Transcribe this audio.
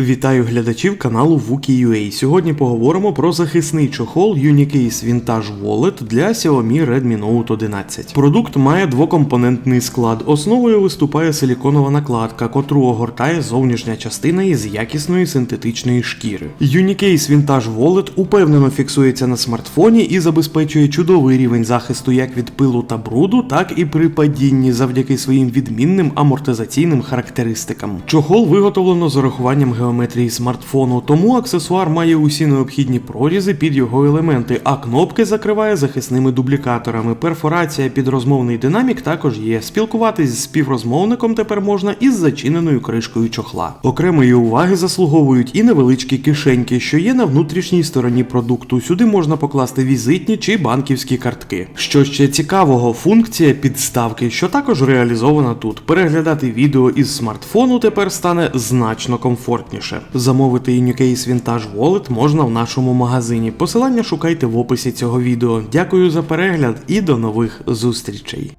Вітаю глядачів каналу Wookie.ua. Сьогодні поговоримо про захисний чохол Unicase Vintage Wallet для Xiaomi Redmi Note 11. Продукт має двокомпонентний склад. Основою виступає силіконова накладка, котру огортає зовнішня частина із якісної синтетичної шкіри. Unicase Vintage Wallet упевнено фіксується на смартфоні і забезпечує чудовий рівень захисту як від пилу та бруду, так і при падінні завдяки своїм відмінним амортизаційним характеристикам. Чохол виготовлено з урахуванням смартфону, тому аксесуар має усі необхідні прорізи під його елементи, а кнопки закриває захисними дублікаторами. Перфорація під розмовний динамік також є. Спілкуватись з співрозмовником тепер можна із зачиненою кришкою чохла. Окремої уваги заслуговують і невеличкі кишеньки, що є на внутрішній стороні продукту. Сюди можна покласти візитні чи банківські картки. Що ще цікавого, функція підставки, що також реалізована тут. Переглядати відео із смартфону тепер стане значно комфортніше. Замовити Unicase Vintage Wallet можна в нашому магазині. Посилання шукайте в описі цього відео. Дякую за перегляд і до нових зустрічей.